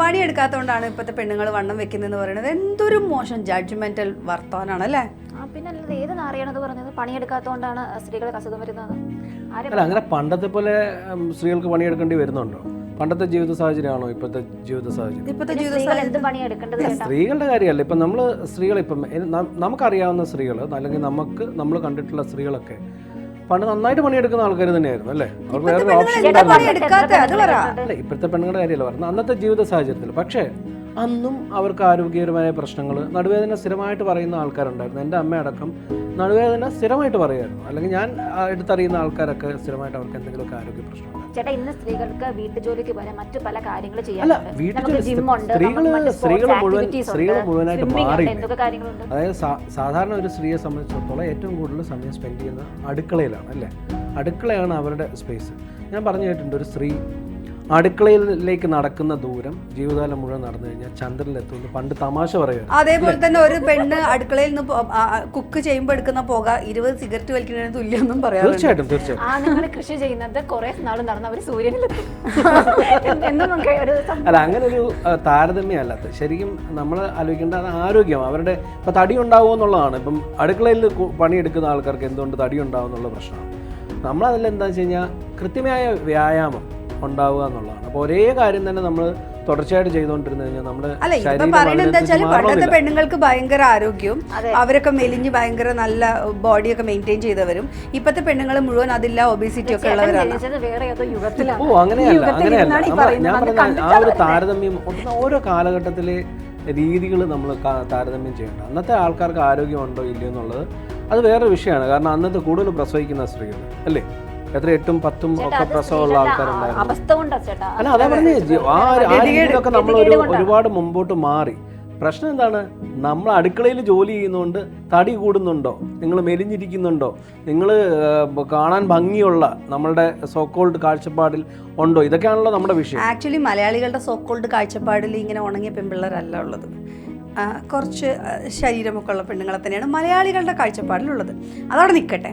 പണിയെടുക്കാത്തതുകൊണ്ടാണ് ഇപ്പോഴത്തെ പെണ്ണുങ്ങൾ വണ്ണം വെക്കുന്നതെന്ന് പറയുന്നത്. എന്തൊരു മോശം ജഡ്ജ്മെന്റൽ വർത്തമാനാണ് അല്ലേ? ആ പിന്നെ അല്ലാതെ ഏത് നാറിയാണത് പറഞ്ഞത്? പണിയെടുക്കാത്തതുകൊണ്ടാണ് സ്ത്രീകൾക്ക് അസുഖം വരുന്നത്? അല്ല അങ്ങനെ പണ്ടത്തെ പോലെ സ്ത്രീകൾക്ക് പണിയെടുക്കേണ്ടി വരുന്നുണ്ടോ? പണ്ടത്തെ ജീവിത സാഹചര്യമാണോ ഇപ്പോഴത്തെ ജീവിത സാഹചര്യം? ഇപ്പോഴത്തെ ജീവിത സ്ത്രീകളുടെ കാര്യമല്ല. ഇപ്പം നമ്മൾ സ്ത്രീകൾ ഇപ്പം നമുക്കറിയാവുന്ന സ്ത്രീകൾ അല്ലെങ്കിൽ നമുക്ക് നമ്മൾ കണ്ടിട്ടുള്ള സ്ത്രീകളൊക്കെ പണ്ട് നന്നായിട്ട് പണിയെടുക്കുന്ന ആൾക്കാർ തന്നെയായിരുന്നു അല്ലേ? അവർക്ക് വേറൊരു ഓപ്ഷൻ ഇപ്പോഴത്തെ പെണ്ണുങ്ങളുടെ കാര്യമല്ല പറഞ്ഞത്. അന്നത്തെ ജീവിത സാഹചര്യത്തിൽ. പക്ഷേ അന്നും അവർക്ക് ആരോഗ്യപരമായ പ്രശ്നങ്ങൾ നടുവേദന സ്ഥിരമായിട്ട് പറയുന്ന ആൾക്കാരുണ്ടായിരുന്നു. എന്റെ അമ്മയടക്കം നടുവേദന സ്ഥിരമായിട്ട് പറയുമായിരുന്നു. അല്ലെങ്കിൽ ഞാൻ എടുത്തറിയുന്ന ആൾക്കാരൊക്കെ സ്ഥിരമായിട്ട് അവർക്ക് എന്തെങ്കിലുമൊക്കെ ആരോഗ്യ പ്രശ്നം ചേട്ടാ ഇന്ന് സ്ത്രീകൾക്ക് വീട്ടുജോലിക്ക് പോലെ മറ്റു പല കാര്യങ്ങൾ അല്ല ചെയ്യാനുണ്ട് നമുക്ക് ജിമ്മുണ്ട് സ്ത്രീകൾ സ്ത്രീകൾ മുഴുവൻ സ്ത്രീകൾ മുഴുവനായിട്ട് മാറി അതായത് സാധാരണ ഒരു സ്ത്രീയെ സംബന്ധിച്ചിടത്തോളം ഏറ്റവും കൂടുതൽ സമയം സ്പെൻഡ് ചെയ്യുന്നത് അടുക്കളയിലാണ് അല്ലേ? അടുക്കളയാണ് അവരുടെ സ്പേസ് ഞാൻ പറഞ്ഞു കേട്ടിട്ടുണ്ട് ഒരു സ്ത്രീ അടുക്കളയിലേക്ക് നടക്കുന്ന ദൂരം ജീവിതകാലം മുഴുവൻ നടന്നു കഴിഞ്ഞാൽ ചന്ദ്രനിലെത്തുമെന്ന് പണ്ട് തമാശ പറയുക അതേപോലെ തന്നെ ഒരു പെണ്ണ് അടുക്കളയിൽ നിന്ന് കുക്ക് ചെയ്യുമ്പോൾ എടുക്കുന്ന പുക ഇരുപത് സിഗരറ്റ് വലിക്കുന്നതിന് തുല്യമൊന്നും പറയാം തീർച്ചയായിട്ടും തീർച്ചയായിട്ടും. ആ നിങ്ങൾ കൃഷി ചെയ്യുന്നത് കുറെ നാൾ നടന്ന് അവർ സൂര്യനിലെത്തും. എന്നും നമുക്ക് ഒരു അല്ല അങ്ങനെ ഒരു താരതമ്യമല്ല അത് ശരിക്കും നമ്മൾ ആലോചിക്കേണ്ട അത് ആരോഗ്യം അവരുടെ ഇപ്പം തടി ഉണ്ടാവുമോ എന്നുള്ളതാണ്. ഇപ്പം അടുക്കളയിൽ പണിയെടുക്കുന്ന ആൾക്കാർക്ക് എന്തുകൊണ്ട് തടി ഉണ്ടാവും എന്നുള്ള പ്രശ്നമാണ്. നമ്മളതിൽ എന്താ വെച്ച് കഴിഞ്ഞാൽ കൃത്യമായ വ്യായാമം ഉണ്ടാവുക എന്നുള്ളതാണ്. അപ്പോൾ ഒരേ കാര്യം തന്നെ നമ്മൾ തുടർച്ചയായിട്ട് ചെയ്തുകൊണ്ടിരുന്നു കഴിഞ്ഞാൽ നമ്മുടെ അല്ല ഇപ്പൊ പറയുന്നത് എന്താ വെച്ചാൽ പണ്ടത്തെ പെണ്ണുങ്ങൾക്ക് ഭയങ്കര ആരോഗ്യവും അവരൊക്കെ മെലിഞ്ഞ് ഭയങ്കര നല്ല ബോഡിയൊക്കെ മെയിന്റെയിൻ ചെയ്തവരും. ഇപ്പത്തെ പെണ്ണുങ്ങൾ മുഴുവൻ അതില്ല ഒബേസിറ്റി ഒക്കെ ഉള്ളവരാണ്. ഓ അങ്ങനെയല്ല അങ്ങനെയല്ല. ഞാൻ പറഞ്ഞ ആ ഒരു താരതമ്യം ഒന്ന് ഓരോ കാലഘട്ടത്തിലെ രീതികൾ നമ്മൾ താരതമ്യം ചെയ്യേണ്ട. അന്നത്തെ ആൾക്കാർക്ക് ആരോഗ്യമുണ്ടോ ഇല്ലയോ എന്നുള്ളത് അത് വേറൊരു വിഷയമാണ്. കാരണം അന്നത്തെ കൂടുതൽ പ്രസവിക്കുന്ന സ്ത്രീകൾ അല്ലേ? എത്ര എട്ടും പത്തും ഒക്കെ പ്രസവമുള്ള ആൾക്കാരുണ്ടായിരുന്നു. അല്ല അതാ പറഞ്ഞേ ആ രീതിയിലൊക്കെ നമ്മൾ. ഒരുപാട് മുമ്പോട്ട് മാറി. പ്രശ്നം എന്താണ്? നമ്മൾ അടുക്കളയിൽ ജോലി ചെയ്യുന്നതുകൊണ്ട് തടി കൂടുന്നുണ്ടോ? നിങ്ങൾ മെലിഞ്ഞിരിക്കുന്നുണ്ടോ? നിങ്ങൾ കാണാൻ ഭംഗിയുള്ള നമ്മളുടെ സോക്കോൾഡ് കാഴ്ചപ്പാടിൽ ഉണ്ടോ? ഇതൊക്കെയാണല്ലോ നമ്മുടെ വിഷയം. ആക്ച്വലി മലയാളികളുടെ സോക്കോൾഡ് കാഴ്ചപ്പാടിൽ ഇങ്ങനെ ഉണങ്ങിയ പെൺപിള്ളേരല്ല ഉള്ളത്. കുറച്ച് ശരീരമൊക്കെ ഉള്ള പെണ്ണുങ്ങളെ തന്നെയാണ് മലയാളികളുടെ കാഴ്ചപ്പാടിലുള്ളത്. അതവിടെ നിൽക്കട്ടെ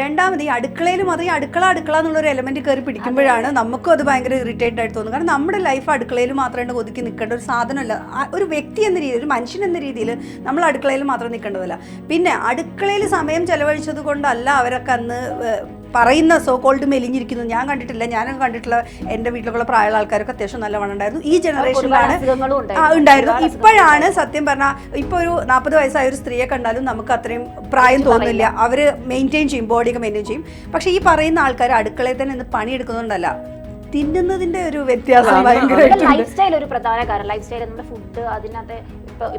രണ്ടാമത് ഈ അടുക്കളയിലും അത് ഈ അടുക്കള അടുക്കള എന്നുള്ളൊരു എലമെന്റ് കയറി പിടിക്കുമ്പോഴാണ് നമുക്കും അത് ഭയങ്കര ഇറിറ്റേറ്റഡ് ആയിട്ട് തോന്നുന്നത്. കാരണം നമ്മുടെ ലൈഫ് അടുക്കളയിൽ മാത്രമായിട്ട് ഒതുക്കി നിൽക്കേണ്ട ഒരു സാധനമല്ല. ഒരു വ്യക്തി എന്ന രീതിയിൽ ഒരു മനുഷ്യൻ എന്ന രീതിയിൽ നമ്മൾ അടുക്കളയിൽ മാത്രം നിൽക്കേണ്ടതല്ല. പിന്നെ അടുക്കളയിൽ സമയം ചെലവഴിച്ചത് കൊണ്ടല്ല അവരൊക്കെ അന്ന് പറയുന്ന സോ കോൾഡ് മെലിഞ്ഞിരിക്കുന്നു. ഞാൻ കണ്ടിട്ടില്ല. ഞാനൊക്കെ കണ്ടിട്ടുള്ള എന്റെ വീട്ടിലുള്ള പ്രായമുള്ള ആൾക്കാരൊക്കെ അത്യാവശ്യം നല്ല ഉണ്ടായിരുന്നു. ഈ ജനറേഷനിലാണ് ഉണ്ടായിരുന്നു. ഇപ്പോഴാണ് സത്യം പറഞ്ഞാൽ ഇപ്പൊ ഒരു നാൽപ്പത് വയസ്സായ ഒരു സ്ത്രീയെ കണ്ടാലും നമുക്ക് അത്രയും പ്രായം തോന്നില്ല അവർ മെയിന്റെയിൻ ചെയ്യും ബോഡിയൊക്കെ മെയിന്റെയിൻ ചെയ്യും. പക്ഷെ ഈ പറയുന്ന ആൾക്കാർ അടുക്കളയിൽ തന്നെ നിന്ന് പണിയെടുക്കുന്നുണ്ടല്ല തിന്നുന്നതിന്റെ ഒരു വ്യത്യാസം ലൈഫ് സ്റ്റൈൽ ഒരു പ്രധാന കാരണം. ലൈഫ് സ്റ്റൈൽ നമ്മുടെ ഫുഡ് അതിനകത്ത്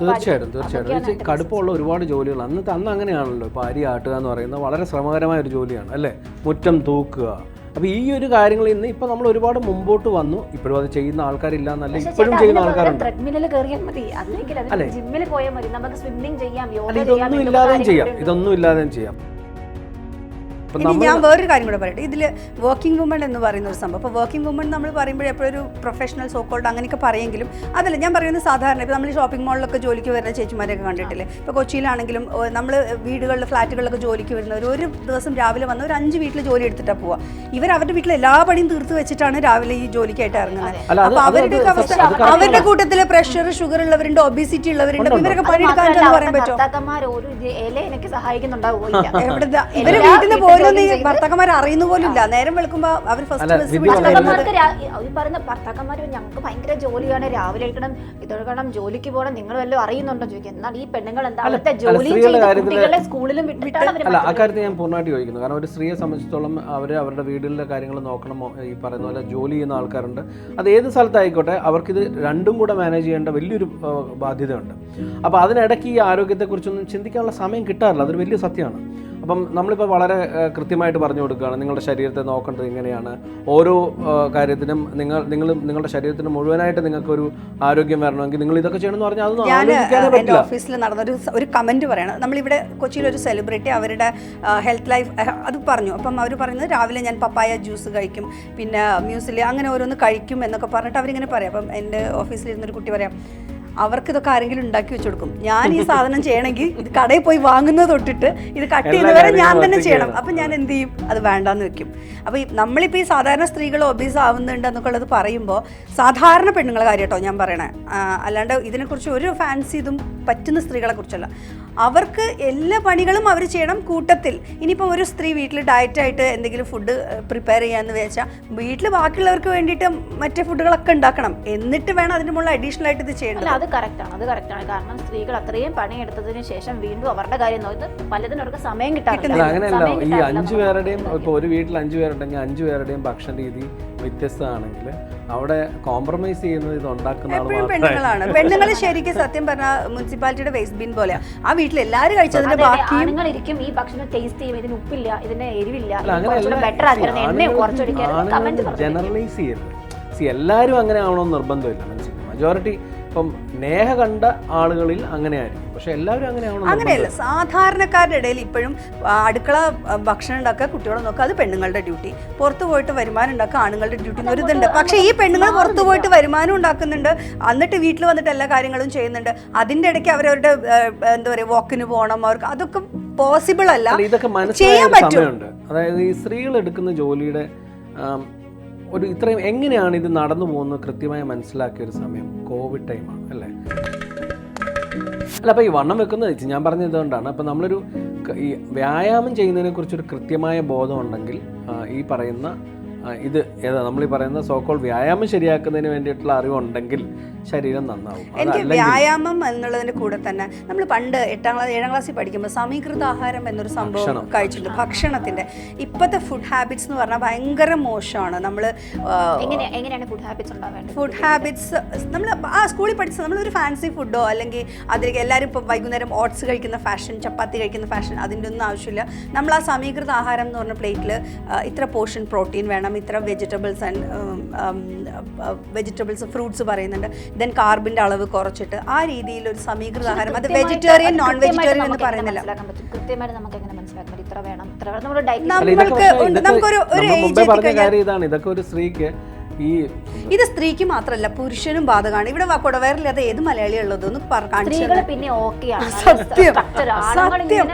തീർച്ചയായിട്ടും തീർച്ചയായിട്ടും. കടുപ്പമുള്ള ഒരുപാട് ജോലികൾ. അന്നത്തെ അന്ന് അങ്ങനെയാണല്ലോ. ഇപ്പോൾ അരി ആട്ടുക എന്ന് പറയുന്നത് വളരെ ശ്രമകരമായ ഒരു ജോലിയാണ് അല്ലേ? മുറ്റം തൂക്കുക. അപ്പോൾ ഈ ഒരു കാര്യങ്ങൾ ഇന്ന് ഇപ്പൊ നമ്മൾ ഒരുപാട് മുമ്പോട്ട് വന്നു. ഇപ്പോഴും അത് ചെയ്യുന്ന ആൾക്കാരില്ല എന്നല്ല ഇപ്പോഴും ചെയ്യുന്ന ആൾക്കാരുണ്ട്. അല്ലെങ്കിൽ ജിമ്മിൽ പോയാൽ മതി. നമുക്ക് സ്വിമ്മിങ് ചെയ്യാം യോഗ ചെയ്യാം ഇതൊന്നും ഇല്ലാതെയും ചെയ്യാം. ഇതൊന്നും ഇല്ലാതെയും ചെയ്യാം. ഇനി ഞാൻ വേറൊരു കാര്യം കൂടെ പറയട്ടെ. ഇതിൽ വർക്കിംഗ് വുമൺ എന്ന് പറയുന്ന ഒരു സംഭവം. അപ്പോൾ വർക്കിംഗ് വുമൺ നമ്മൾ പറയുമ്പോൾ എപ്പോഴും ഒരു പ്രൊഫഷണൽ സോക്കോൾഡ് അങ്ങനെയൊക്കെ പറയെങ്കിലും അതല്ല ഞാൻ പറയുന്നത് സാധാരണ ഇപ്പോൾ നമ്മൾ ഷോപ്പിംഗ് മാളിലൊക്കെ ജോലിക്ക് വരുന്ന ചേച്ചിമാരെയൊക്കെ കണ്ടിട്ടില്ലേ? ഇപ്പോൾ കൊച്ചിയിലാണെങ്കിലും നമ്മൾ വീടുകളിൽ ഫ്ലാറ്റുകളിലൊക്കെ ജോലിക്ക് വരുന്നവർ ഒരു ദിവസം രാവിലെ വന്ന ഒരു അഞ്ച് വീട്ടിൽ ജോലി എടുത്തിട്ടാണ് പോവുക ഇവർ അവരുടെ വീട്ടിൽ എല്ലാ പണിയും തീർത്ത് വെച്ചിട്ടാണ് രാവിലെ ഈ ജോലിക്കായിട്ട് ഇറങ്ങുന്നത്. അപ്പോൾ അവരുടെ അവസ്ഥ അവരുടെ കൂട്ടത്തിൽ പ്രഷർ ഷുഗർ ഉള്ളവരുണ്ട് ഒബിസിറ്റി ഉള്ളവരുണ്ട് ഇവരൊക്കെ പണിയെടുക്കാൻ പറയാൻ പറ്റുമോ? ഇവർ വീട്ടിൽ നിന്ന് വീട്ടു ജോലിയും ഭർത്താക്കന്മാർ അറിയുന്ന പോലും ഇല്ല. നേരം വെളുക്കുമ്പോ അവർ ഫസ്റ്റ് പറയുന്ന ഭർത്താക്കന്മാർ ഞങ്ങൾക്ക് ഭയങ്കര ജോലിയാണ്. രാവിലെ എടുക്കണം ഇതൊഴുകണം ജോലിക്ക് പോകണം നിങ്ങൾ വല്ലതും അറിയുന്നുണ്ടോ ചോദിക്കും. എന്നാൽ ഈ പെണ്ണുങ്ങൾ എന്താ ചെയ്ത് കുട്ടികളെ സ്കൂളിലും വിട്ട് വിട്ടാണ് അവർ അല്ല അക്കാര്യത്തിൽ ഞാൻ പൂർണമായിട്ട് യോജിക്കുന്നു. കാരണം ഒരു സ്ത്രീയെ സംബന്ധിച്ചിടത്തോളം അവർ അവരുടെ വീടുകളിലെ കാര്യങ്ങൾ നോക്കണം ഈ പറയുന്ന പോലെ ജോലി ചെയ്യുന്ന ആൾക്കാരുണ്ട്. അത് ഏത് സ്ഥലത്തായിക്കോട്ടെ അവർക്കിത് രണ്ടും കൂടെ മാനേജ് ചെയ്യേണ്ട വലിയൊരു ബാധ്യതയുണ്ട്. അപ്പോൾ അതിനിടയ്ക്ക് ഈ ആരോഗ്യത്തെക്കുറിച്ചൊന്നും ചിന്തിക്കാനുള്ള സമയം കിട്ടാറില്ല. അതൊരു വലിയ സത്യമാണ്. അപ്പം നമ്മളിപ്പോൾ വളരെ കൃത്യമായിട്ട് പറഞ്ഞു കൊടുക്കുകയാണ്. നിങ്ങളുടെ ശരീരത്തെ നോക്കേണ്ടത് എങ്ങനെയാണ് ഓരോ കാര്യത്തിനും നിങ്ങൾ നിങ്ങൾ നിങ്ങളുടെ ശരീരത്തിന് മുഴുവനായിട്ട് നിങ്ങൾക്ക് ഒരു ആരോഗ്യം വരണമെങ്കിൽ നിങ്ങൾ ഇതൊക്കെ ചെയ്യണമെന്ന് പറഞ്ഞാൽ അതൊന്നും ഞാൻ ആലോചിക്കാനേ പറ്റില്ല. ഓഫീസിൽ നടന്ന ഒരു കമന്റ് പറയണം. നമ്മളിവിടെ കൊച്ചിയിൽ ഒരു സെലിബ്രിറ്റി അവരുടെ ഹെൽത്ത് ലൈഫ് അത് പറഞ്ഞു. അപ്പം അവർ പറയുന്നത് രാവിലെ ഞാൻ പപ്പായ ജ്യൂസ് കഴിക്കും പിന്നെ മ്യൂസിൽ അങ്ങനെ ഓരോന്ന് കഴിക്കും എന്നൊക്കെ പറഞ്ഞിട്ട് അവരിങ്ങനെ പറയാം. അപ്പം എന്റെ ഓഫീസിലിരുന്നൊരു കുട്ടി പറയാം അവർക്ക് ഇതൊക്കെ ആരെങ്കിലും ഉണ്ടാക്കി വെച്ച് കൊടുക്കും. ഞാൻ ഈ സാധനം ചെയ്യണമെങ്കിൽ ഇത് കടയിൽ പോയി വാങ്ങുന്നത് തൊട്ടിട്ട് ഇത് കട്ട് ചെയ്യുന്നവരെ ഞാൻ തന്നെ ചെയ്യണം. അപ്പം ഞാൻ എന്ത് ചെയ്യും? അത് വേണ്ടാന്ന് വെക്കും. അപ്പോൾ നമ്മളിപ്പോൾ ഈ സാധാരണ സ്ത്രീകൾ ഒബീസ് ആവുന്നുണ്ട് എന്നൊക്കെ ഉള്ളത് പറയുമ്പോൾ സാധാരണ പെണ്ണുങ്ങളെ കാര്യം കേട്ടോ ഞാൻ പറയണേ. അല്ലാണ്ട് ഇതിനെക്കുറിച്ച് ഒരു ഫാൻസി ഇതും പറ്റുന്ന സ്ത്രീകളെ കുറിച്ചല്ല. അവർക്ക് എല്ലാ പണികളും അവർ ചെയ്യണം കൂട്ടത്തിൽ. ഇനിയിപ്പോൾ ഒരു സ്ത്രീ വീട്ടിൽ ഡയറ്റായിട്ട് എന്തെങ്കിലും ഫുഡ് പ്രിപ്പയർ ചെയ്യാമെന്ന് വെച്ചാൽ വീട്ടിൽ ബാക്കിയുള്ളവർക്ക് വേണ്ടിയിട്ട് മറ്റേ ഫുഡുകളൊക്കെ ഉണ്ടാക്കണം. എന്നിട്ട് വേണം അതിന്റെ മുകളിൽ അഡീഷണൽ ആയിട്ട് ഇത് ചെയ്യേണ്ടത്. അല്ല അത് കറക്റ്റാണ് അത് കറക്റ്റാണ് കാരണം സ്ത്രീകൾ അത്രയും പണിയെടുത്തതിന് ശേഷം വീണ്ടും അവരുടെ കാര്യം നോക്കി പലതിനും അവർക്ക് സമയം കിട്ടാറില്ല. അങ്ങനെയല്ല. ഈ അഞ്ചു പേരുടെയും ഇപ്പോൾ ഒരു വീട്ടിൽ അഞ്ചു പേരുണ്ടെങ്കിൽ അഞ്ചു പേരുടെയും ഭക്ഷണ രീതി വ്യത്യസ്തമാണെങ്കിൽ അവിടെ കോംപ്രമൈസ് ചെയ്യുന്നത് ഇത് ഉണ്ടാക്കുന്ന പെണ്ണുങ്ങളാണ്. പെണ്ണുങ്ങൾ ശരിക്കും സത്യം പറഞ്ഞാൽ മുനിസിപ്പാലിറ്റിയുടെ വേസ്റ്റ് ബിൻ പോലെ ആ വീട്ടിൽ എല്ലാവരും കഴിച്ചതിന്റെ ബാക്കി ആണുങ്ങളിരിക്കും ഇരിക്കും ഈ ഭക്ഷണം ടേസ്റ്റ് ചെയ്യും ഇതിന് ഉപ്പില്ല ഇതിന് എരിവില്ല ബെറ്റർ കുറച്ചൊടിക്കാൻ കമന്റ് ജനറലൈസ് ചെയ്യരുത്. സി എല്ലാവരും അങ്ങനെ ആവണമെന്ന് നിർബന്ധമില്ല. മനസ്സിലായി? മജോറിറ്റി ഇപ്പം നേഹ കണ്ട ആളുകളിൽ അങ്ങനെ ആയിരിക്കും പക്ഷെ എല്ലാവരും അങ്ങനെ ആവണം അങ്ങനെയല്ല. സാധാരണക്കാരുടെ ഇടയിൽ ഇപ്പോഴും അടുക്കള ഭക്ഷണം ഉണ്ടാക്കുക കുട്ടികളെ നോക്കുക അത് പെണ്ണുങ്ങളുടെ ഡ്യൂട്ടി. പുറത്തു പോയിട്ട് വരുമാനം ഉണ്ടാക്കുക ആണുങ്ങളുടെ ഡ്യൂട്ടി എന്ന് ഒരു ഇതുണ്ട്. പക്ഷേ ഈ പെണ്ണുങ്ങൾ പുറത്തു പോയിട്ട് വരുമാനം ഉണ്ടാക്കുന്നുണ്ട്. എന്നിട്ട് വീട്ടിൽ വന്നിട്ട് എല്ലാ കാര്യങ്ങളും ചെയ്യുന്നുണ്ട്. അതിന്റെ ഇടയ്ക്ക് അവരവരുടെ എന്താ പറയുക വാക്കിന് പോകണം. അവർക്ക് അതൊക്കെ പോസിബിൾ അല്ല. ഇതൊക്കെ ചെയ്യാൻ പറ്റും. സമയമുണ്ട്. അതായത് ഈ സ്ത്രീകൾ എടുക്കുന്ന ജോലിയുടെ ഒരു ഇത്രയും എങ്ങനെയാണ് ഇത് നടന്നു പോകുന്നത് കൃത്യമായി മനസ്സിലാക്കിയ ഒരു സമയം കോവിഡ് ടൈമാണ് അല്ലേ? അല്ല അപ്പോൾ ഈ വണ്ണം വെക്കുന്നത് ഞാൻ പറഞ്ഞത് ഇതുകൊണ്ടാണ്. അപ്പോൾ നമ്മളൊരു ഈ വ്യായാമം ചെയ്യുന്നതിനെ കുറിച്ചൊരു കൃത്യമായ ബോധം ഉണ്ടെങ്കിൽ ഈ പറയുന്ന ഇത് ഏതാ നമ്മൾ ഈ പറയുന്ന സോക്കോൾ വ്യായാമം ശരിയാക്കുന്നതിന് വേണ്ടിയിട്ടുള്ള അറിവുണ്ടെങ്കിൽ ശരീരം നന്നാവും. എനിക്ക് വ്യായാമം എന്നുള്ളതിന്റെ കൂടെ തന്നെ നമ്മൾ പണ്ട് എട്ടാം ക്ലാസ് ഏഴാം ക്ലാസ്സിൽ പഠിക്കുമ്പോൾ സമീകൃത ആഹാരം എന്നൊരു സംഭവം. കഴിച്ചിട്ടുണ്ട്. ഭക്ഷണത്തിന്റെ. ഇപ്പോഴത്തെ ഫുഡ് ഹാബിറ്റ്സ് എന്ന് പറഞ്ഞാൽ ഭയങ്കര മോശമാണ്. നമ്മൾ എങ്ങനെ എങ്ങനെയാണ് ഫുഡ് ഹാബിറ്റ്സ് ഉണ്ടാവേണ്ടത്? ഫുഡ് ഹാബിറ്റ്സ് നമ്മൾ ആ സ്കൂളിൽ പഠിച്ചത് നമ്മളൊരു ഫാൻസി ഫുഡോ അല്ലെങ്കിൽ അതിലേക്ക് എല്ലാവരും ഇപ്പോൾ വൈകുന്നേരം ഓട്സ് കഴിക്കുന്ന ഫാഷൻ ചപ്പാത്തി കഴിക്കുന്ന ഫാഷൻ അതിന്റെ ഒന്നും ആവശ്യമില്ല. നമ്മൾ ആ സമീകൃത ആഹാരം എന്ന് പറഞ്ഞ പ്ലേറ്റിൽ ഇത്ര പോർഷൻ പ്രോട്ടീൻ വേണം. ഇത്ര വെജിറ്റബിൾസ് ആൻഡ് വെജിറ്റബിൾസ് ഫ്രൂട്ട്സ് പറയുന്നുണ്ട് ദെൻ കാർബിന്റെ അളവ് കുറച്ചിട്ട് ആ രീതിയിൽ ഒരു സമീകൃത ആഹാരം അത് വെജിറ്റേറിയൻ നോൺ വെജിറ്റേറിയൻ എന്ന് പറയുന്നില്ല നമ്മൾക്ക്. നമുക്കൊരു ഒരു ഏജ് മുമ്പേ പറഞ്ഞ എത്തിക്കഴിഞ്ഞാൽ ഇതൊക്കെ ഒരു സ്ത്രീക്ക് ഈ ഇത് സ്ത്രീക്ക് മാത്രമല്ല പുരുഷനും ബാധകമാണ് ഇവിടെ കുടവേറില്ലാതെ ഏത് മലയാളി ഒന്ന് പറ- കാണിച്ചു. പിന്നെ സത്യം. സത്യം.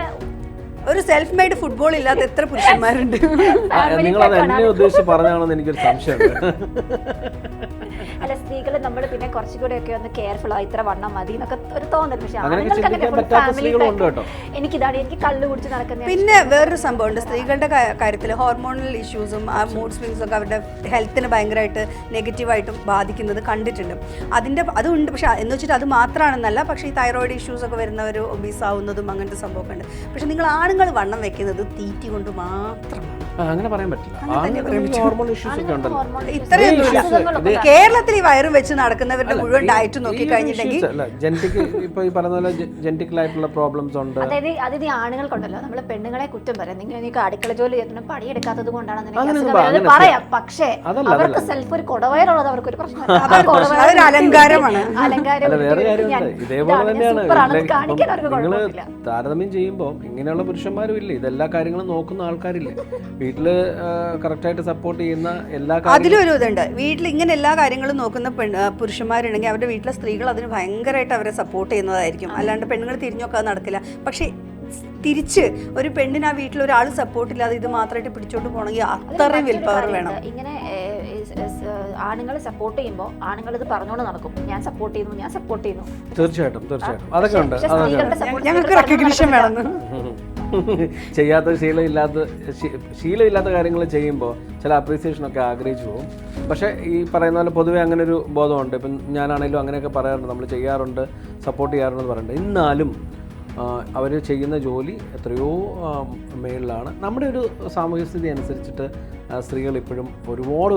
ഒരു സെൽഫ് മെയ്ഡ് ഫുട്ബോൾ ഇല്ലാത്ത എത്ര പുരുഷന്മാരുണ്ട്? നിങ്ങൾ അത് എന്നെ ഉദ്ദേശിച്ച് പറഞ്ഞാണെന്ന് എനിക്കൊരു സംശയമുണ്ട്. അല്ല സ്ത്രീകൾ നമ്മൾ പിന്നെ കുറച്ചുകൂടെ ഒക്കെ ഒന്ന് കെയർഫുൾ ആയി ഇത്ര വണ്ണം മതി എന്നൊക്കെ ഒരു തോന്നൽ പക്ഷെ ആണുങ്ങൾക്ക് അങ്ങനെ. എനിക്കിതാണ് എനിക്ക് കള്ളു കുടിച്ച് നടക്കുന്ന പിന്നെ വേറൊരു സംഭവമുണ്ട് സ്ത്രീകളുടെ കാര്യത്തിൽ ഹോർമോണൽ ഇഷ്യൂസും ആ മൂഡ് സ്വിങ്സും ഒക്കെ അവരുടെ ഹെൽത്തിന് ഭയങ്കരമായിട്ട് നെഗറ്റീവായിട്ടും ബാധിക്കുന്നത് കണ്ടിട്ടുണ്ട്. അതിന്റെ അതുണ്ട് പക്ഷെ എന്ന് വെച്ചിട്ട് അത് മാത്രമാണെന്നല്ല പക്ഷേ ഈ തൈറോയിഡ് ഇഷ്യൂസ് ഒക്കെ വരുന്നവർ ഒബീസ് ആവുന്നതും അങ്ങനത്തെ സംഭവമൊക്കെ ഉണ്ട്. പക്ഷെ നിങ്ങൾ വണ്ണം വെക്കുന്നത് തീറ്റി കൊണ്ട് മാത്രമാണ്. അങ്ങനെ പറയാൻ പറ്റില്ല. ഹോർമോൺ ഇഷ്യൂസ് ഒക്കെ ഉണ്ടല്ലോ. ഇത്രയൊന്നുമില്ല കേരളത്തിൽ ഈ വയറും വെച്ച് നടക്കുന്നവരുടെ മുഴുവൻ ഡയറ്റ് നോക്കി കഴിഞ്ഞിട്ടുണ്ടെങ്കിൽ ജനറ്റിക് ഇപ്പൊ ഈ പറഞ്ഞ പോലെ ജനറ്റിക്കൽ ആയിട്ടുള്ള പ്രോബ്ലംസ് ഉണ്ട്. അതായത് അതായത് ഈ ആണുങ്ങൾക്കുണ്ടല്ലോ. നമ്മൾ പെണ്ണുങ്ങളെ കുറ്റം പറയാം. നിങ്ങൾ എനിക്ക് അടുക്കള ജോലി ചെയ്യുന്ന പണിയെടുക്കാത്തത് കൊണ്ടാണ് പറയാം. പക്ഷേ അവർക്ക്. സെൽഫ് ഒരു കുടവയറുള്ളത് അവർക്ക് ഒരു പ്രശ്നം അതൊരു പ്രശ്നം. അലങ്കാരമാണ്. അലങ്കാരം താരതമ്യം ചെയ്യുമ്പോൾ ഇങ്ങനെയുള്ള പുരുഷന്മാരും ഇല്ല? ഇതെല്ലാ കാര്യങ്ങളും നോക്കുന്ന ആൾക്കാരില്ലേ? വീട്ടിൽ കറക്റ്റായിട്ട് സപ്പോർട്ട് ചെയ്യുന്ന എല്ലാ അതിലൊരു ഇതുണ്ട്. വീട്ടിൽ ഇങ്ങനെ എല്ലാ കാര്യങ്ങളും നോക്കുന്ന പെൺ പുരുഷന്മാരുണ്ടെങ്കിൽ അവരുടെ വീട്ടിലെ സ്ത്രീകൾ അതിന് ഭയങ്കരമായിട്ട് അവരെ സപ്പോർട്ട് ചെയ്യുന്നതായിരിക്കും. അല്ലാണ്ട് പെണ്ണുങ്ങൾ തിരിഞ്ഞൊക്കെ നടക്കില്ല. പക്ഷേ തിരിച്ച് ഒരു പെണ്ണിന് ആ വീട്ടിൽ ഒരാൾ സപ്പോർട്ട് ഇല്ലാതെ ഇത് മാത്രമായിട്ട് പിടിച്ചോണ്ട് പോകണമെങ്കിൽ അത്രയും വിൽ പവർ വേണം. ഇങ്ങനെ ആണുങ്ങളെ സപ്പോർട്ട് ചെയ്യുമ്പോൾ ആണുങ്ങൾ ഇത് പറഞ്ഞുകൊണ്ട് നടക്കും. ഞാൻ സപ്പോർട്ട് ചെയ്യുന്നു ഞാൻ സപ്പോർട്ട് ചെയ്യുന്നു. തീർച്ചയായിട്ടും തീർച്ചയായിട്ടും. അതൊക്കെ ഉണ്ട്. ഞങ്ങൾക്ക് റെക്കഗ്നിഷൻ നടക്കില്ല. ചെയ്യാത്ത ശീലമില്ലാത്ത ശീലമില്ലാത്ത കാര്യങ്ങൾ ചെയ്യുമ്പോൾ ചില അപ്രീസിയേഷനൊക്കെ ആഗ്രഹിച്ചു പോകും. പക്ഷേ ഈ പറയുന്ന പോലെ പൊതുവേ അങ്ങനെ ഒരു ബോധമുണ്ട്. ഇപ്പം ഞാനാണെങ്കിലും അങ്ങനെയൊക്കെ പറയാറുണ്ട്. നമ്മൾ ചെയ്യാറുണ്ട് സപ്പോർട്ട് ചെയ്യാറുണ്ടെന്ന് പറയുന്നുണ്ട്. എന്നാലും അവർ ചെയ്യുന്ന ജോലി എത്രയോ മേളിലാണ്. നമ്മുടെ ഒരു സാമൂഹ്യ സ്ഥിതി അനുസരിച്ചിട്ട് സ്ത്രീകൾ ഇപ്പോഴും ഒരുപാട്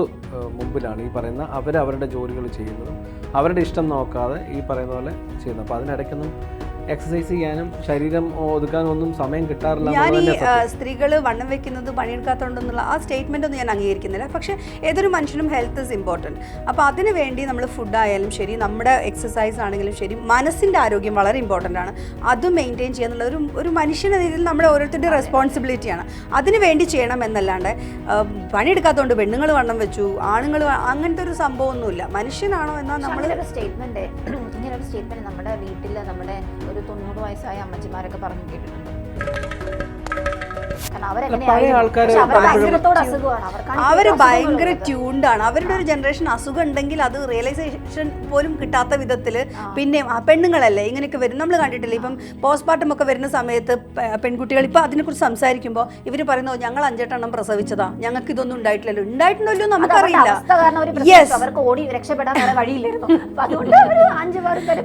മുമ്പിലാണ് ഈ പറയുന്ന അവരവരുടെ ജോലികൾ ചെയ്യുന്നതും അവരുടെ ഇഷ്ടം നോക്കാതെ ഈ പറയുന്ന പോലെ ചെയ്യുന്നത്. അപ്പോൾ അതിനിടയ്ക്കൊന്നും എക്സസൈസ് ചെയ്യാനും ശരീരം ഒതുക്കാനും ഒന്നും സമയം കിട്ടാറില്ല ഞാൻ ഈ. സ്ത്രീകൾ വണ്ണം വെക്കുന്നത് പണിയെടുക്കാത്തതുകൊണ്ടെന്നുള്ള ആ സ്റ്റേറ്റ്മെന്റ് ഒന്നും ഞാൻ അംഗീകരിക്കുന്നില്ല. പക്ഷേ ഏതൊരു മനുഷ്യനും ഹെൽത്ത് ഇസ് ഇമ്പോർട്ടന്റ് അപ്പോൾ അതിന് വേണ്ടി നമ്മൾ ഫുഡായാലും ശരി നമ്മുടെ എക്സസൈസ് ആണെങ്കിലും ശരി മനസ്സിന്റെ ആരോഗ്യം വളരെ ഇമ്പോർട്ടന്റ് ആണ്. അത് മെയിന്റെയിൻ ചെയ്യുക എന്നുള്ള ഒരു ഒരു മനുഷ്യൻ രീതിയിൽ നമ്മുടെ ഓരോരുത്തരുടെ റെസ്പോൺസിബിലിറ്റിയാണ് അതിന് വേണ്ടി ചെയ്യണം എന്നല്ലാണ്ട് പണിയെടുക്കാത്തതുകൊണ്ട് പെണ്ണുങ്ങൾ വണ്ണം വെച്ചു ആണുങ്ങൾ അങ്ങനത്തെ ഒരു സംഭവമൊന്നുമില്ല. മനുഷ്യനാണോ എന്നാൽ നമ്മൾ നമ്മളൊരു സ്റ്റേറ്റ്മെന്റ് ഇങ്ങനെ ഒരു സ്റ്റേറ്റ്മെന്റ് നമ്മുടെ വീട്ടിൽ നമ്മുടെ ഒരു തൊണ്ണൂറ് വയസ്സായ അമ്മച്ചിമാരൊക്കെ പറഞ്ഞു കേട്ടിട്ടുണ്ട്. ഇപ്പോഴും ഭയങ്കര ആണ് അവരുടെ ഒരു ജനറേഷൻ അസുഖം ഉണ്ടെങ്കിൽ അത് റിയലൈസേഷൻ പോലും കിട്ടാത്ത വിധത്തിൽ പിന്നെ പെണ്ണുങ്ങളല്ലേ? ഇങ്ങനെയൊക്കെ വരും. നമ്മൾ കണ്ടിട്ടില്ല? ഇപ്പം പോസ്റ്റ്മോർട്ടം ഒക്കെ വരുന്ന സമയത്ത് പെൺകുട്ടികൾ ഇപ്പം അതിനെക്കുറിച്ച് സംസാരിക്കുമ്പോൾ ഇവർ പറയുന്നത് ഞങ്ങൾ അഞ്ചെട്ടെണ്ണം പ്രസവിച്ചതാ. ഞങ്ങൾക്ക് ഇതൊന്നും ഉണ്ടായിട്ടില്ലല്ലോ. ഉണ്ടായിട്ടുണ്ടല്ലോ നമുക്കറിയില്ല. അവർ അവർ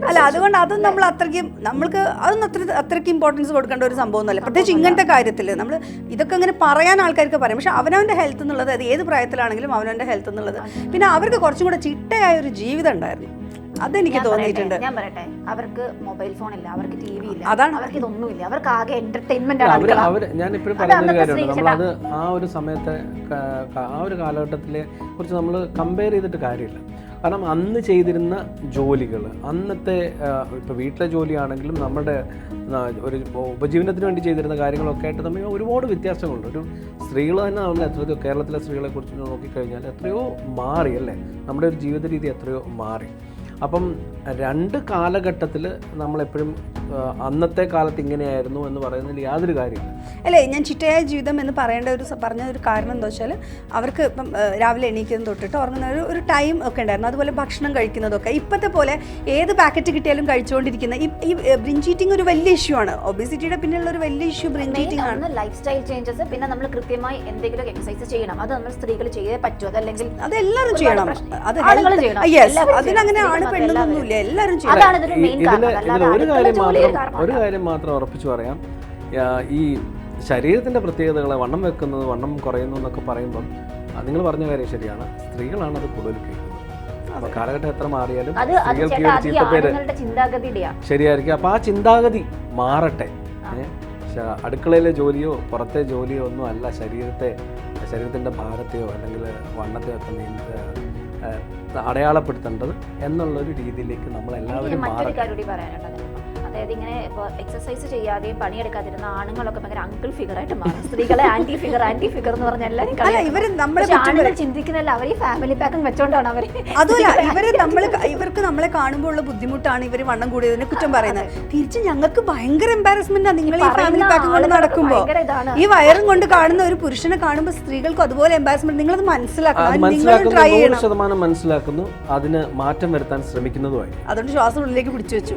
അല്ല അതുകൊണ്ട് അതും നമ്മൾ അത്രയ്ക്കും നമ്മൾക്ക് അതൊന്നും അത്ര അത്രയ്ക്ക് ഇമ്പോർട്ടൻസ് കൊടുക്കേണ്ട ഒരു സംഭവം ഒന്നുമല്ല പ്രത്യേകിച്ച് ഇങ്ങനത്തെ കാര്യത്തിൽ നമ്മൾ ഇതൊക്കെ ഇങ്ങനെ പറയാൻ ആൾക്കാർക്ക് പറയും. പക്ഷെ അവനവന്റെ ഹെൽത്ത് എന്നുള്ളത് അത് ഏത് പ്രായത്തിലാണെങ്കിലും അവനവന്റെ ഹെൽത്ത് എന്നുള്ളത്. പിന്നെ അവർക്ക് കുറച്ചും കൂടെ ചിട്ടയായ ഒരു ജീവിതം ഉണ്ടായിരുന്നു. അതെനിക്ക് തോന്നിയിട്ടുണ്ട്. ഞാൻ പറയട്ടെ. അവർക്ക് മൊബൈൽ ഫോൺ ഇല്ല അവർക്ക് ടി വി ഇല്ല അതാണ്. അവർക്ക് ഇതൊന്നുമില്ല അവർക്ക് ആകെ എന്റർടൈൻമെന്റ് ആണ് ഞാൻ ഇപ്പോഴും അത് പറയുന്ന കാര്യമുണ്ട്. സ്ത്രീ നമ്മളത് ആ ഒരു സമയത്തെ ആ ഒരു കാലഘട്ടത്തിലെ കുറിച്ച് നമ്മൾ കമ്പയർ ചെയ്തിട്ട് കാര്യമില്ല. കാരണം അന്ന് ചെയ്തിരുന്ന ജോലികൾ അന്നത്തെ ഇപ്പോൾ വീട്ടിലെ ജോലിയാണെങ്കിലും നമ്മുടെ ഒരു ഉപജീവനത്തിന് വേണ്ടി ചെയ്തിരുന്ന കാര്യങ്ങളൊക്കെ ആയിട്ട് തമ്മിൽ ഒരുപാട് വ്യത്യാസങ്ങളുണ്ട്. ഒരു സ്ത്രീകൾ തന്നെ നമ്മൾ എത്രയോ കേരളത്തിലെ സ്ത്രീകളെ കുറിച്ച് നോക്കിക്കഴിഞ്ഞാൽ എത്രയോ മാറി അല്ലേ? നമ്മുടെ ഒരു ജീവിത രീതി എത്രയോ മാറി. അപ്പം രണ്ട് കാലഘട്ടത്തിൽ നമ്മളെപ്പോഴും അന്നത്തെ കാലത്ത് ഇങ്ങനെയായിരുന്നു എന്ന് പറയുന്നതിൽ യാതൊരു കാര്യമില്ല അല്ലേ ഞാൻ ചിട്ടയായ ജീവിതം എന്ന് പറയേണ്ട ഒരു പറഞ്ഞ ഒരു കാരണം എന്താ വെച്ചാൽ അവർക്ക് ഇപ്പം രാവിലെ എണീക്കുന്നത് തൊട്ടിട്ട് ഉറങ്ങുന്ന ഒരു ഒരു ടൈം ഒക്കെ ഉണ്ടായിരുന്നു. അതുപോലെ ഭക്ഷണം കഴിക്കുന്നതൊക്കെ. ഇപ്പോഴത്തെ പോലെ ഏത് പാക്കറ്റ് കിട്ടിയാലും കഴിച്ചുകൊണ്ടിരിക്കുന്ന ഈ ഈ ബ്രിഞ്ച് ഈറ്റിംഗ് ഒരു വലിയ ഇഷ്യൂ ആണ്. ഒബിസിറ്റിയുടെ പിന്നിലുള്ള ഒരു വലിയ ഇഷ്യൂ ബ്രിഞ്ച് ഈറ്റിംഗ് ആണ്. ലൈഫ് സ്റ്റൈൽ ചേഞ്ചസ് പിന്നെ നമ്മൾ കൃത്യമായി എന്തെങ്കിലും എക്സസൈസ് ചെയ്യണം. അത് നമ്മൾ സ്ത്രീകൾ ചെയ്തേ പറ്റൂ. അതല്ലെങ്കിൽ അത് എല്ലാവരും ചെയ്യണം. അത് ചെയ്യണം. യെസ് അതിനങ്ങനെ. ആണ് പെണ്ണൊന്നുമില്ല എല്ലാവരും ചെയ്യണം. അതാണ് ഇതിന്റെ മെയിൻ കാരണം. ഇതിൽ ഒരു കാര്യം മാത്രം ഒരു കാര്യം മാത്രം ഉറപ്പിച്ചു പറയാം. ഈ ശരീരത്തിന്റെ പ്രത്യേകതകളെ വണ്ണം വെക്കുന്നത് വണ്ണം കുറയുന്നു എന്നൊക്കെ പറയുമ്പം നിങ്ങൾ പറഞ്ഞ കാര്യം ശരിയാണ്. സ്ത്രീകളാണ് അത് കൂടുതൽ കേൾക്കുന്നത്. അപ്പോൾ കാലഘട്ടം എത്ര മാറിയാലും സ്ത്രീകൾക്ക് ഒരു ചീത്തപ്പേര് ശരിയായിരിക്കും. അപ്പോൾ ആ ചിന്താഗതി മാറട്ടെ. അടുക്കളയിലെ ജോലിയോ പുറത്തെ ജോലിയോ ഒന്നും അല്ല. ശരീരത്തെ ശരീരത്തിന്റെ ഭാരത്തെയോ അല്ലെങ്കിൽ വണ്ണത്തെയോ ഒക്കെ അടയാളപ്പെടുത്തേണ്ടത് എന്നുള്ളൊരു രീതിയിലേക്ക് നമ്മളെല്ലാവരും മാറി എല്ലാവരും മാറട്ടെ. അതായത് ഇങ്ങനെ ഇപ്പോൾ എക്സസൈസ് ചെയ്യാതെയും പണിയെടുക്കാതിരുന്ന ആണുങ്ങളൊക്കെ ഭയങ്കര അങ്കിൾ ഫിഗർ ആയിട്ട് മാറും. സ്ത്രീകളെ ആന്റി ഫിഗർ ആന്റി ഫിഗർ എന്ന് പറഞ്ഞാൽ എല്ലാവരും ആണുങ്ങൾ ചിന്തിക്കുന്നില്ല അവർ ഈ ഫാമിലി പാക്കും വെച്ചോണ്ടാണ് അവർ അതുമല്ല ഇവർ നമ്മൾ ഇവർക്ക് നമ്മളെ കാണുമ്പോൾ ഉള്ള ബുദ്ധിമുട്ടാണ് ഇവർ വണ്ണം കൂടിയതിനെ കുറ്റം പറയുന്നത്. തിരിച്ച് ഞങ്ങൾക്ക് ഭയങ്കര എംബാരസ്മെന്റ് നിങ്ങൾ ഈ ഫാമിലി പാക്കും കൊണ്ട് നടക്കുമ്പോൾ ഈ വയറും കൊണ്ട് കാണുന്ന ഒരു പുരുഷനെ കാണുമ്പോൾ സ്ത്രീകൾക്ക് അതുപോലെ എംബാരസ്മെന്റ് നിങ്ങളത് മനസ്സിലാക്കണം. അത് മനസ്സിലാക്കണം നിങ്ങൾ ട്രൈ ചെയ്യണം. ശതമാനം മനസ്സിലാക്കുന്നു. അതിന് മാറ്റം വരുത്താൻ ശ്രമിക്കുന്നതുമായി അതുകൊണ്ട് ശ്വാസം ഉള്ളിലേക്ക് പിടിച്ചു വെച്ചു.